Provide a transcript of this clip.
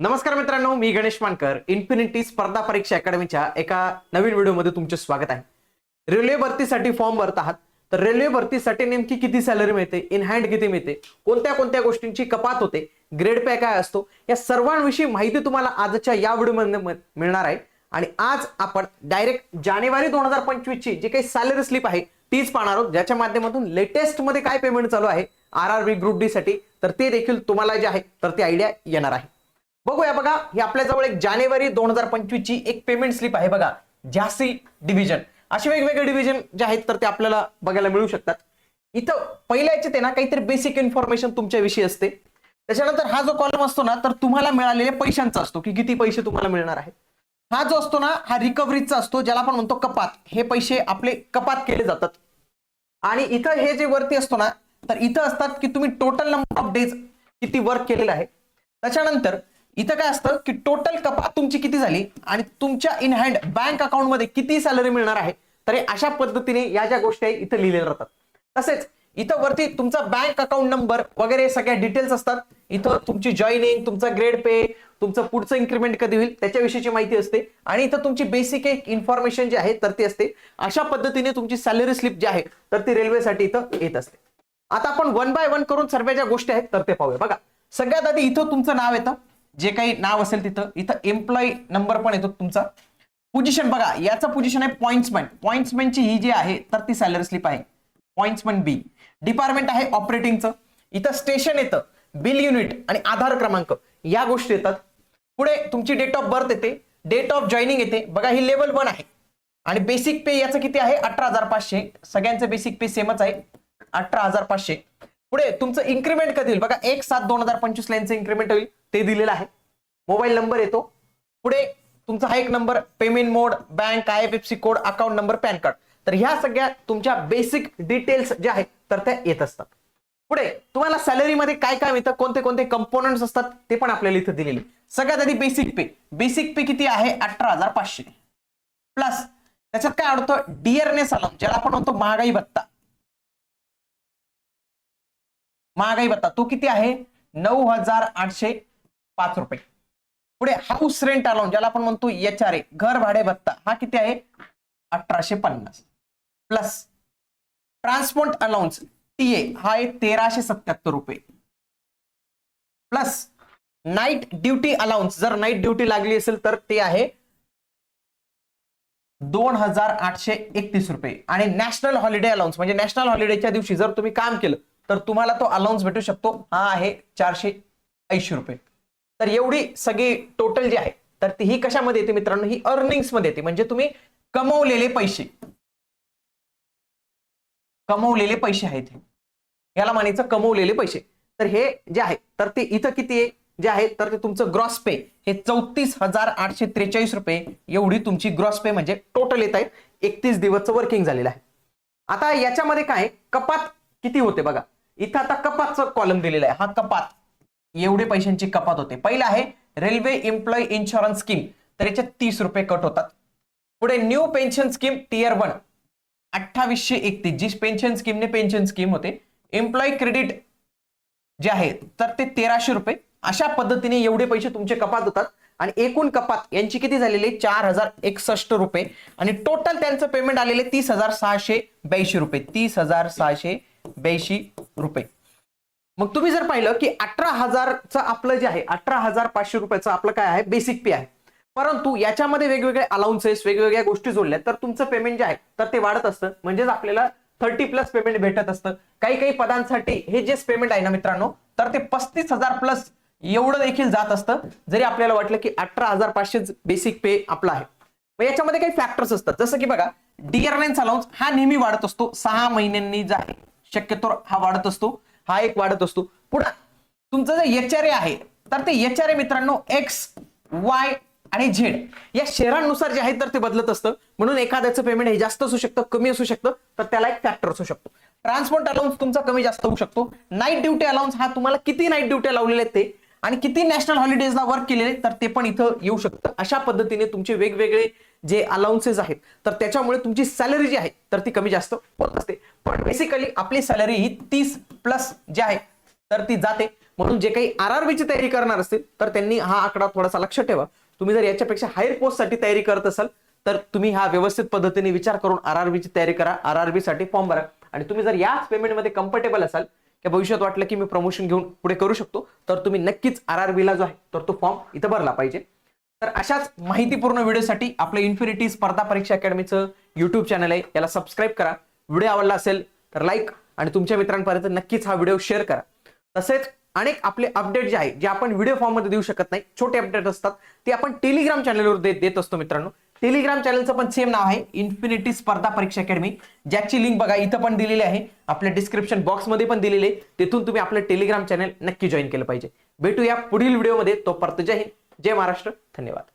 नमस्कार मित्रांनो मी गणेश मानकर. इन्फिनिटी स्पर्धा परीक्षा अकॅडमीच्या एका नवीन व्हिडिओमध्ये तुमचे स्वागत आहे. रेल्वे भरतीसाठी फॉर्म भरत आहात. तर रेल्वे भरतीसाठी नेमकी किती सॅलरी मिळते? इन हँड किती मिळते? कोणत्या कोणत्या गोष्टींची कपात होते? ग्रेड पे काय असतो? या सर्वांविषयी माहिती तुम्हाला आजच्या या व्हिडिओमध्ये मिळणार आहे. आणि आज आपण डायरेक्ट जानेवारी दोन हजार पंचवीस ची जी काही सॅलरी स्लिप आहे तीच पाहणार आहोत. ज्याच्या माध्यमातून लेटेस्टमध्ये काय पेमेंट चालू आहे? R R B group D साठी. तर ते देखील तुम्हाला जे आहे तर ती आयडिया येणार आहे. बघूया बघा ही आपल्याजवळ एक जानेवारी दोन हजार पंचवीस ची एक पेमेंट स्लिप आहे बघा झासी डिव्हिजन असे वेगवेगळे डिव्हिजन जे आहेत तर ते आपल्याला बघायला मिळू शकतात. इथं पहिल्या याच्यात ना काहीतरी बेसिक इन्फॉर्मेशन तुमच्याविषयी असते. त्याच्यानंतर हा जो कॉलम असतो ना तर तुम्हाला मिळालेल्या पैशांचा असतो की किती पैसे तुम्हाला मिळणार आहे. हा जो असतो ना हा रिकव्हरीचा असतो ज्याला आपण म्हणतो कपात. हे पैसे आपले कपात केले जातात. आणि इथं हे जे वरती असतो ना तर इथं असतात की तुम्ही टोटल नंबर ऑफ डेज किती वर्क केलेलं आहे. त्याच्यानंतर इथं काय असतं की टोटल कपात तुमची किती झाली आणि तुमच्या इन हँड बँक अकाउंटमध्ये किती सॅलरी मिळणार आहे? तर अशा पद्धतीने या ज्या गोष्टी आहे इथं लिहिलेल्या राहतात. तसेच इथं वरती तुमचा बँक अकाउंट नंबर वगैरे सगळ्या डिटेल्स असतात. इथं तुमची जॉईनिंग तुमचा ग्रेड पे तुमचं पुढचं इन्क्रीमेंट कधी होईल त्याच्याविषयीची माहिती असते. आणि इथं तुमची बेसिक एक इन्फॉर्मेशन जी आहे तर ती असते. अशा पद्धतीने तुमची सॅलरी स्लिप जी आहे तर ती रेल्वेसाठी इथं येत असते. आता आपण वन बाय वन करून सर्व ज्या गोष्टी आहेत तर ते पाहूया. बघा सगळ्यात आधी इथं तुमचं नाव येतं. जे काही नाव असेल तिथं इथं एम्प्लॉई नंबर पण येतो तुमचा. पोझिशन बघा याचं पोझिशन आहे पॉइंट्समॅन पॉइंट्समॅनची ही जी आहे तर ती सॅलरी स्लिप आहे. पॉइंट्समॅन बी डिपार्टमेंट आहे ऑपरेटिंगचं इथं स्टेशन येतं. बिल युनिट आणि आधार क्रमांक. या गोष्टी येतात. पुढे तुमची डेट ऑफ बर्थ येते. डेट ऑफ जॉईनिंग येते. बघा ही लेवल वन आहे. आणि बेसिक पे याचं किती आहे? अठरा हजार पाचशे. सगळ्यांचं बेसिक पे सेमच आहे. अठरा हजार पाचशे. पुढे तुमचं इन्क्रीमेंट कधी होईल? बघा एक सात दोन हजार पंचवीस लाईनचं इन्क्रीमेंट होईल. ते दिलेलं आहे. मोबाईल नंबर येतो. पुढे तुमचा हा एक number payment mode bank I F F C code account number PAN card. तर ह्या सगळ्या तुमच्या बेसिक डिटेल्स ज्या आहेत तर त्या येत असतात. पुढे तुम्हाला सॅलरीमध्ये काय काय मिळतं कोणते कोणते कंपोनंट्स असतात ते पण आपल्याला इथं दिलेले सगळ्यात आधी बेसिक पे बेसिक पे किती आहे? अठरा हजार पाचशे. प्लस त्याच्यात काय आवडतं? डिअरनेस अलाउन्स ज्याला आपण म्हणतो महागाई भत्ता. महागाई भत्ता. तो किती आहे? नऊ हजार आठशे पाच रुपये. पुढे हाऊस रेंट अलाउन्स ज्याला आपण म्हणतो एच आर ए घर भाडे भत्ता हा किती आहे? अठराशे पन्नास. Plus transport allowance T A हा आहे तेराशे सत्याहत्तर रुपये. प्लस नाईट ड्युटी अलाउन्स जर नाईट ड्युटी लागली असेल तर ते आहे दोन हजार आठशे एकतीस रुपये. आणि नॅशनल हॉलिडे अलाउन्स म्हणजे नॅशनल हॉलिडेच्या दिवशी जर तुम्ही काम केलं तर तुम्हाला तो अलाउन्स भेटू शकतो. हा आहे चारशे ऐंशी रुपये. तर एवढी सगळी टोटल जी आहे तर ती ही कशामध्ये येते मित्रांनो? ही अर्निंग्समध्ये येते. म्हणजे तुम्ही कमवलेले पैसे. कमवलेले पैसे आहेत याला म्हणायचं कमवलेले पैसे. तर हे जे आहे तर ते इथं किती आहे? जे आहे तर ते तुमचं ग्रॉस पे हे चौतीस हजार आठशे त्रेचाळीस रुपये एवढी तुमची ग्रॉस पे म्हणजे टोटल येत आहे एकतीस दिवसचं वर्किंग झालेलं आहे. आता याच्यामध्ये काय कपात किती होते बघा. इथं आता कपातचं कॉलम दिलेला आहे. हा कपात. एवढे पैशांची कपात होते. पहिला आहे रेल्वे एम्प्लॉई इन्शुरन्स स्कीम तर याच्यात तीस रुपये कट होतात. पुढे new pension scheme tier one अठ्ठावीसशे एकतीस जी पेन्शन स्कीमने पेन्शन स्कीम होते. एम्प्लॉई क्रेडिट जे आहे तर ते तेराशे रुपये. अशा पद्धतीने एवढे पैसे तुमचे कपात होतात. आणि एकूण कपात यांची किती झालेली चार हजार एकसष्ट रुपये. आणि टोटल त्यांचं पेमेंट आलेले तीस हजार सहाशे ब्याऐंशी रुपये. तीस हजार सहाशे ब्याऐंशी रुपये. मग तुम्ही जर पाहिलं की अठरा हजारचं आपलं जे आहे अठरा हजार पाचशे रुपयाचं आपलं काय आहे? बेसिक पे आहे. परंतु याच्यामध्ये वेगवेगळे अलाउन्सेस वेगवेगळ्या गोष्टी जोडल्या तर तुमचं पेमेंट जे आहे तर ते वाढत असतं. म्हणजेच आपल्याला थर्टी प्लस पेमेंट भेटत असतं. काही काही पदांसाठी हे जे पेमेंट आहे ना मित्रांनो तर ते पस्तीस हजार प्लस एवढं देखील जात असतं जरी आपल्याला वाटलं की अठरा हजार पाचशेच बेसिक पे आपला आहे. मग याच्यामध्ये काही फॅक्टर्स असतात. जसं की बघा डिअरलाइन्स अलाउन्स हा नेहमी वाढत असतो. सहा महिन्यांनी जे आहे शक्यतो हा वाढत असतो. हा एक वाढत असतो. पुढे तुमचं जे एच आर ए आहे तर ते एच आर ए मित्रांनो एक्स वाय आणि झेड या शहरांनुसार जे आहे तर ते बदलत असतं. म्हणून एखाद्याचं पेमेंट हे जास्त असू शकतं कमी असू शकतं तर त्याला एक फॅक्टर असू शकतो. ट्रान्सपोर्ट अलाउन्स तुमचा कमी जास्त होऊ शकतो. नाईट ड्युटी अलाउन्स हा तुम्हाला किती नाईट ड्युटी लावलेले आहेत ते आणि किती नॅशनल हॉलिडेजला वर्क केलेले तर ते पण इथं येऊ शकतं. अशा पद्धतीने तुमचे वेगवेगळे जे अलाउन्सेस आहेत तर त्याच्यामुळे तुमची सॅलरी जी आहे तर ती कमी जास्त होत असते. पण बेसिकली आपली सॅलरी ही तीस प्लस जी आहे तर ती जाते. म्हणून जे काही आरआरबीची तयारी करणार असतील तर त्यांनी हा आकडा थोडासा लक्ष ठेवा. तुम्ही जर याच्यापेक्षा हायर पोस्टसाठी तयारी करत असाल तर तुम्ही हा व्यवस्थित पद्धतीने विचार करून आरआरबीची तयारी करा आरआरबी साठी फॉर्म भरा. आणि तुम्ही जर याच पेमेंटमध्ये कम्फर्टेबल असाल किंवा भविष्यात वाटलं की मी प्रमोशन घेऊन पुढे करू शकतो तर तुम्ही नक्कीच आर आर बीला जो आहे तर तो फॉर्म इथं भरला पाहिजे. तर अशाच माहितीपूर्ण व्हिडिओसाठी आपलं इन्फिनिटी स्पर्धा परीक्षा अकॅडमीचं युट्यूब चॅनल आहे याला सबस्क्राईब करा. व्हिडिओ आवडला असेल तर लाईक आणि तुमच्या मित्रांपर्यंत नक्कीच हा व्हिडिओ शेअर करा. तसेच अनेक आपले अपडेट जे आहे जे आपण व्हिडिओ फॉर्ममध्ये देऊ शकत नाही छोटे अपडेट असतात ते आपण टेलिग्राम चॅनलवर देत देत असतो मित्रांनो. टेलिग्राम चॅनलचं पण सेम नाव आहे इन्फिनिटी स्पर्धा परीक्षा अकॅडमी ज्याची लिंक बघा इथं पण दिलेली आहे. आपल्या डिस्क्रिप्शन बॉक्समध्ये पण दिलेली आहे. तिथून तुम्ही आपलं टेलिग्राम चॅनल नक्की जॉईन केलं पाहिजे. भेटूया पुढील व्हिडिओमध्ये तो परत जय हिंद. जय महाराष्ट्र. धन्यवाद.